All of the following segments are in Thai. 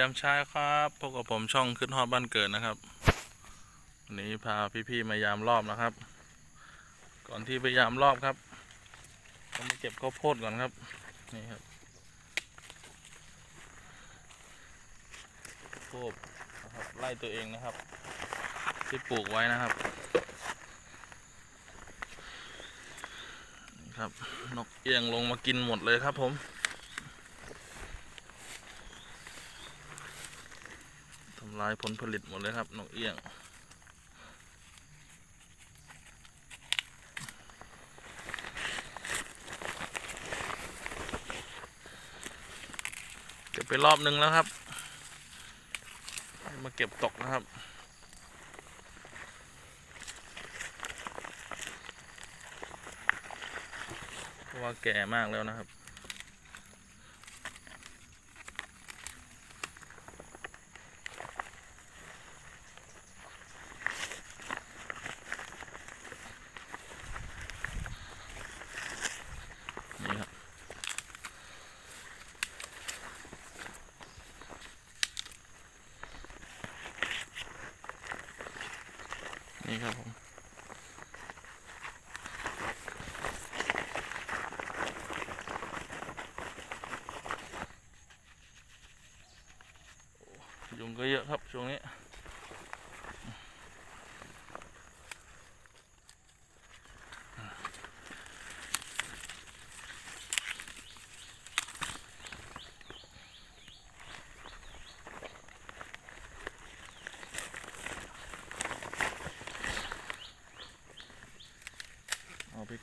ยามเช้าครับพบกับผมช่องขึ้นฮอดบ้านเกิดนะครับวันนี้พาพี่ๆมายามรอบนะครับ ก่อนที่ไปยามรอบครับต้องมาเก็บข้าวโพดก่อนครับนี่ครับข้าวโพดนะครับไล่ตัวเองนะครับ ที่ปลูกไว้นะครับครับนกเอียงลงมากินหมดเลยครับผม ทำ ลายผลผลิตหมดเลยครับนกเอี้ยง เก็บไปรอบนึงแล้วครับ มาเก็บตกนะครับเพราะว่าแก่มากแล้วนะครับ ครับผมยุงก็เยอะครับช่วงนี้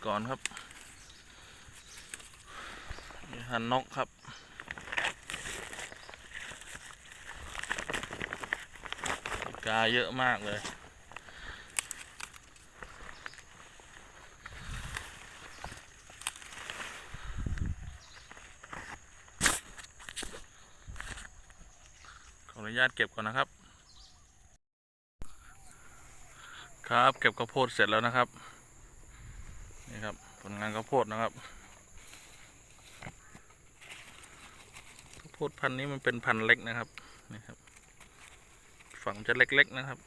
ก่อนครับนี่หันนกครับกาเยอะมากเลยขออนุญาตเก็บก่อนนะครับ ครับ เก็บข้าวโพดเสร็จแล้วนะครับ ลงานข้าวโพดนะครับข้าวโพดพันธุ์นี้มันเป็นพันธุ์เล็กนะครับนี่ครับ ฝั่งจะเล็กๆนะครับ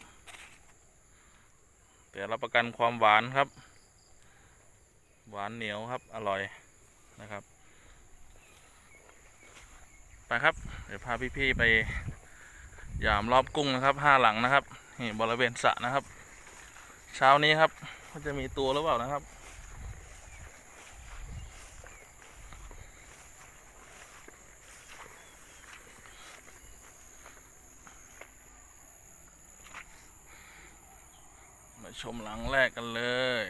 แต่รับประกันความหวานครับ หวานเหนียวครับอร่อยนะครับไปครับ เดี๋ยวพาพี่ๆไปยามรอบกุ้งนะครับห้าหลังนะครับนี่บริเวณสระนะครับ เช้านี้ครับว่าจะมีตัวหรือเปล่านะครับ ชมหลังแรกกันเลย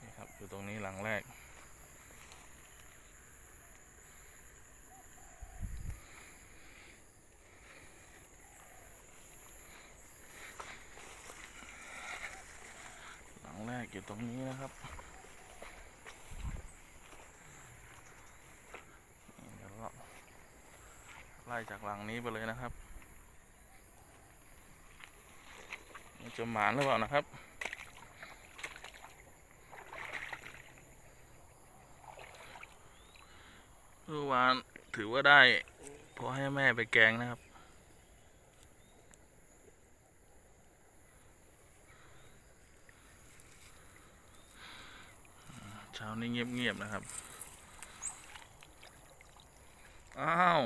นี่ครับอยู่ตรงนี้หลังแรก หลังแรกอยู่ตรงนี้นะครับเดี๋ยวเราไล่จากหลังนี้ไปเลยนะครับ มัน จะหมานหรือเปล่านะครับ เมื่อวานถือว่าได้พอให้แม่ไปแกงนะครับ เช้านี้เงียบๆนะครับ อ้าว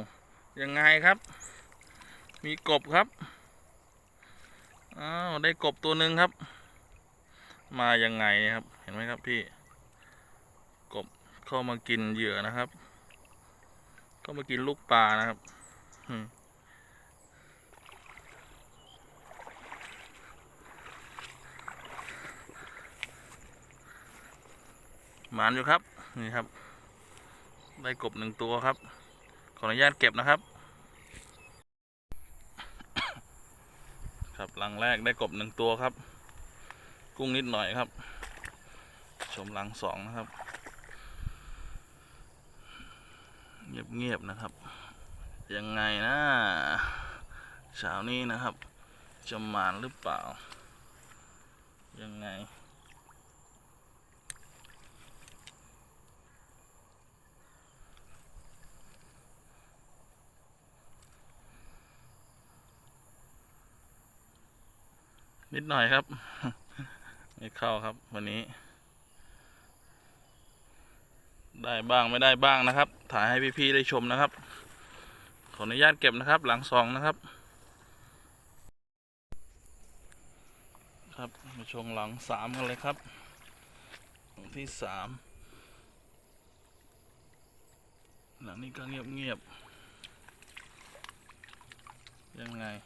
ยังไงครับ มีกบครับ อ้าวได้กบตัวหนึ่งครับ มายังไงเนี่ยครับ เห็นไหมครับพี่ กบเข้ามากินเหยื่อนะครับ เข้ามากินลูกปลานะครับหมานอยู่ครับ นี่ครับ ได้กบหนึ่งตัวครับ ขออนุญาตเก็บนะครับ ครับหลังแรกได้กบหนึ่งตัวครับ กุ้งนิดหน่อยครับ ชมหลังสองนะครับ เงียบๆนะครับ ยังไงนะเช้านี้นะครับจะมานหรือเปล่า ยังไง นิดหน่อยครับ ไม่เข้าครับ วันนี้ ได้บ้างไม่ได้บ้างนะครับ ถ่ายให้พี่ๆได้ชมนะครับ ขออนุญาตเก็บนะครับ หลังซองนะครับ ครับมาชมหลังสามกันเลยครับหลังที่สามหลังนี้ก็เงียบเงียบๆยังไง อื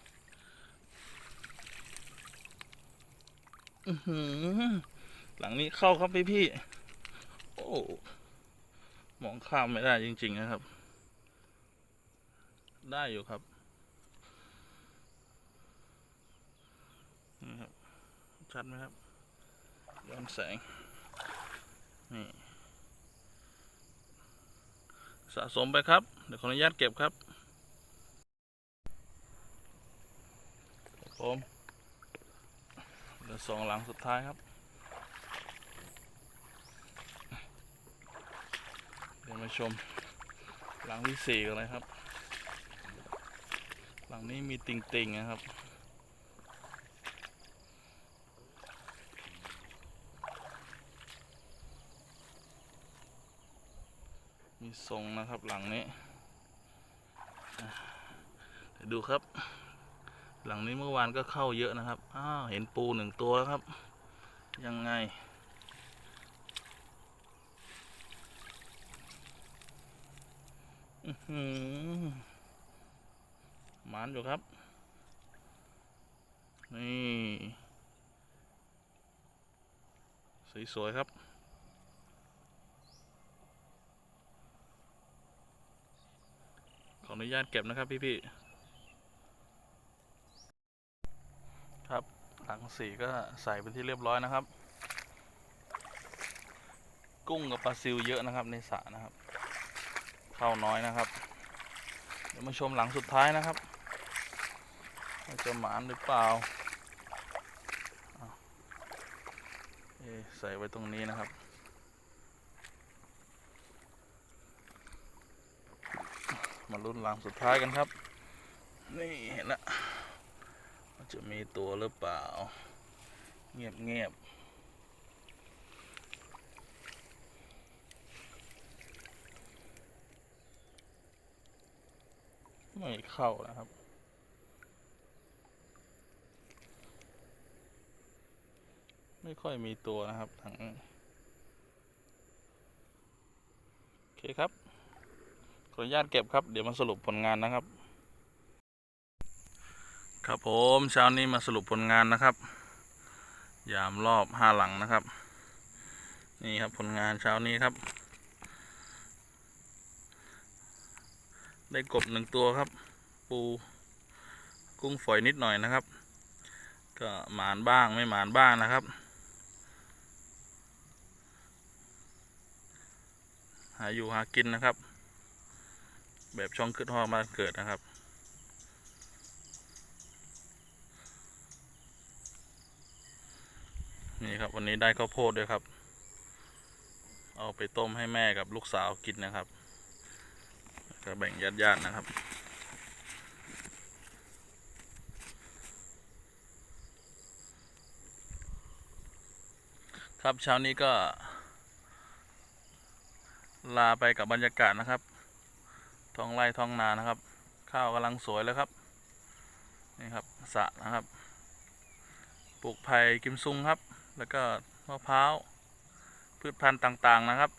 อ หลังนี้เข้าครับพี่พี่ โอ้ มองข้ามไม่ได้จริง ๆ นะครับ ได้อยู่ครับนี่ครับ ชัดไหมครับย้อนแสง นี่ สะสมไปครับ เดี๋ยวขออนุญาตเก็บครับครับผม ลือสองหลังสุดท้ายครับ เดี๋ยวมาชม หลังที่สี่กันเลยครับ หลังนี้มีติ่งๆนะครับมีทรงนะครับหลังนี้ดูครับ หลังนี้เมื่อวานก็เข้าเยอะนะครับ อ้าวเห็นปูหนึ่งตัวแล้วครับ ยังไง อื้อหือหมานอยู่ครับ นี่ สวยๆครับขออนุญาตเก็บนะครับพี่ๆ ครับ หลังสีก็ใส่เป็นที่เรียบร้อยนะครับ กุ้งกับปลาซิวเยอะนะครับ ในสระนะครับเข้าน้อยนะครับ เดี๋ยวมาชมหลังสุดท้ายนะครับจะหมานหรือเปล่าใส่ไว้ตรงนี้นะครับ มาลุ้นหลังสุดท้ายกันครับ นี่เห็นละว่า จะมีตัวหรือเปล่า เงียบเงียบไม่เข้านะครับไม่ค่อยมีตัวนะครับถังโอเคครับขออนุญาตเก็บครับ เดี๋ยวมาสรุปผลงานนะครับ ครับผมเช้านี้มาสรุปผลงานนะครับ ยามรอบห้าหลังนะครับ นี่ครับผลงานเช้านี้ครับ ได้กบหนึ่งตัวครับ ปูกุ้งฝอยนิดหน่อยนะครับ ก็หมานบ้างไม่หมานบ้างนะครับ หาอยู่หากินนะครับ แบบช่องขึ้นห้องมาเกิดนะครับ นี่ครับ วันนี้ได้ข้าวโพดด้วยครับ เอาไปต้มให้แม่กับลูกสาวกินนะครับก็แบ่งญาติๆนะครับครับเช้านี้ก็ ลาไปกับบรรยากาศนะครับ ท้องไร่ท้องนานะครับ ข้าวกำลังสวยแล้วครับ นี่ครับสระนะครับ ปลูกไผ่กิมซุงครับ แล้วก็มะพร้าวพืชพันธุ์ต่างๆนะครับ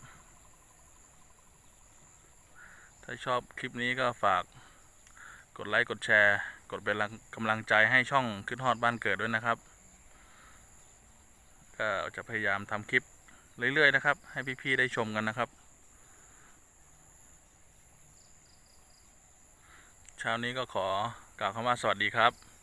ถ้าชอบคลิปนี้ก็ฝากกดไลค์กดแชร์ กดเป็นกำลังใจให้ช่องขึ้นฮอดบ้านเกิดด้วยนะครับ ก็จะพยายามทำคลิปเรื่อยๆนะครับ ให้พี่ๆได้ชมกันนะครับเช้านี้ก็ขอกล่าวคำว่าสวัสดีครับ